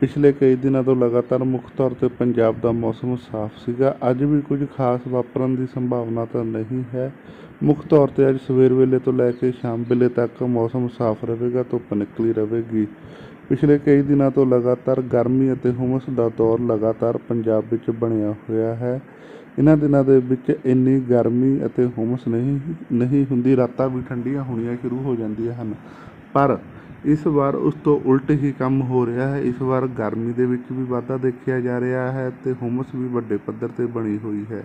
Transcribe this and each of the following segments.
ਪਿਛਲੇ ਕਈ ਦਿਨਾਂ ਤੋਂ ਲਗਾਤਾਰ ਮੁੱਖ ਤੌਰ ਤੇ ਪੰਜਾਬ ਦਾ ਮੌਸਮ ਸਾਫ਼ ਸੀਗਾ। ਅੱਜ ਵੀ ਕੁਝ ਖਾਸ ਵਾਪਰਨ ਦੀ ਸੰਭਾਵਨਾ ਤਾਂ ਨਹੀਂ ਹੈ। ਮੁੱਖ ਤੌਰ ਤੇ ਅੱਜ ਸਵੇਰ ਵੇਲੇ ਤੋਂ ਲੈ ਕੇ ਸ਼ਾਮ ਵੇਲੇ ਤੱਕ ਮੌਸਮ ਸਾਫ਼ ਰਹੇਗਾ, ਧੁੱਪ ਨਿਕਲੀ ਰਹੇਗੀ। ਪਿਛਲੇ ਕਈ ਦਿਨਾਂ ਤੋਂ ਲਗਾਤਾਰ ਗਰਮੀ ਅਤੇ ਹੁਮਸ ਦਾ ਦੌਰ ਲਗਾਤਾਰ ਪੰਜਾਬ ਵਿੱਚ ਬਣਿਆ ਹੋਇਆ ਹੈ। ਇਹਨਾਂ ਦਿਨਾਂ ਦੇ ਵਿੱਚ ਇੰਨੀ ਗਰਮੀ ਅਤੇ ਹੁਮਸ ਨਹੀਂ ਨਹੀਂ ਹੁੰਦੀ। ਰਾਤਾਂ ਵੀ ਠੰਡੀਆਂ ਹੋਣੀਆਂ ਸ਼ੁਰੂ ਹੋ ਜਾਂਦੀਆਂ ਹਨ। ਪਰ ਇਸ ਵਾਰ ਉਸ ਤੋਂ ਉਲਟ ਹੀ ਕੰਮ ਹੋ ਰਿਹਾ ਹੈ। ਇਸ ਵਾਰ ਗਰਮੀ ਦੇ ਵਿੱਚ ਵੀ ਵਾਧਾ ਦੇਖਿਆ ਜਾ ਰਿਹਾ ਹੈ ਅਤੇ ਹੁਮਸ ਵੀ ਵੱਡੇ ਪੱਧਰ ਤੇ ਬਣੀ ਹੋਈ ਹੈ।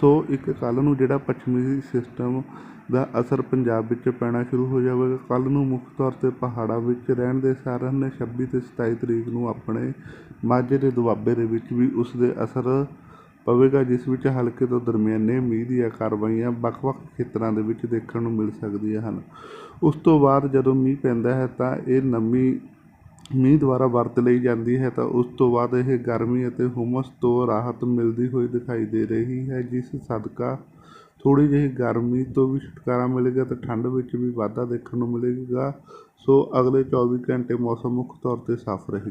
ਸੋ ਇੱਕ ਕੱਲ੍ਹ ਨੂੰ ਜਿਹੜਾ ਪੱਛਮੀ ਸਿਸਟਮ ਦਾ ਅਸਰ ਪੰਜਾਬ ਵਿੱਚ ਪੈਣਾ ਸ਼ੁਰੂ ਹੋ ਜਾਵੇਗਾ, ਕੱਲ੍ਹ ਨੂੰ ਮੁੱਖ ਤੌਰ ਤੇ ਪਹਾੜਾਂ ਵਿੱਚ ਰਹਿਣ ਦੇ ਸਾਰਿਆਂ ਨੇ 26 ਤੇ 27 ਤਰੀਕ ਨੂੰ ਆਪਣੇ ਮਾਝੇ ਦੇ ਦੁਆਬੇ ਦੇ ਵਿੱਚ ਵੀ ਉਸ ਦੇ ਅਸਰ ਪਵੇਗਾ, ਜਿਸ ਵਿੱਚ ਹਲਕੇ ਤੋਂ ਦਰਮਿਆਨੇ ਮੀਂਹ ਦੀਆਂ ਕਾਰਵਾਈਆਂ ਵੱਖ-ਵੱਖ ਖੇਤਰਾਂ ਦੇ ਵਿੱਚ ਦੇਖਣ ਨੂੰ ਮਿਲ ਸਕਦੀਆਂ ਹਨ। ਉਸ ਤੋਂ ਬਾਅਦ ਜਦੋਂ ਮੀਂਹ ਪੈਂਦਾ ਹੈ ਤਾਂ ਇਹ ਨਮੀ ਮੀਂਹ ਦੁਆਰਾ ਵਰਤ ਲਈ ਜਾਂਦੀ ਹੈ ਤਾਂ ਉਸ ਤੋਂ ਬਾਅਦ ਇਹ ਗਰਮੀ ਅਤੇ ਹੁਮਸ ਤੋਂ ਰਾਹਤ ਮਿਲਦੀ ਹੋਈ ਦਿਖਾਈ ਦੇ ਰਹੀ ਹੈ, ਜਿਸ ਸਦਕਾ ਥੋੜ੍ਹੀ ਜਿਹੀ ਗਰਮੀ ਤੋਂ ਵੀ ਛੁਟਕਾਰਾ ਮਿਲੇਗਾ ਅਤੇ ਠੰਡ ਵਿੱਚ ਵੀ ਵਾਧਾ ਦੇਖਣ ਨੂੰ ਮਿਲੇਗਾ। ਸੋ ਅਗਲੇ 24 ਘੰਟੇ ਮੌਸਮ ਮੁੱਖ ਤੌਰ ਤੇ ਸਾਫ਼ ਰਹੇ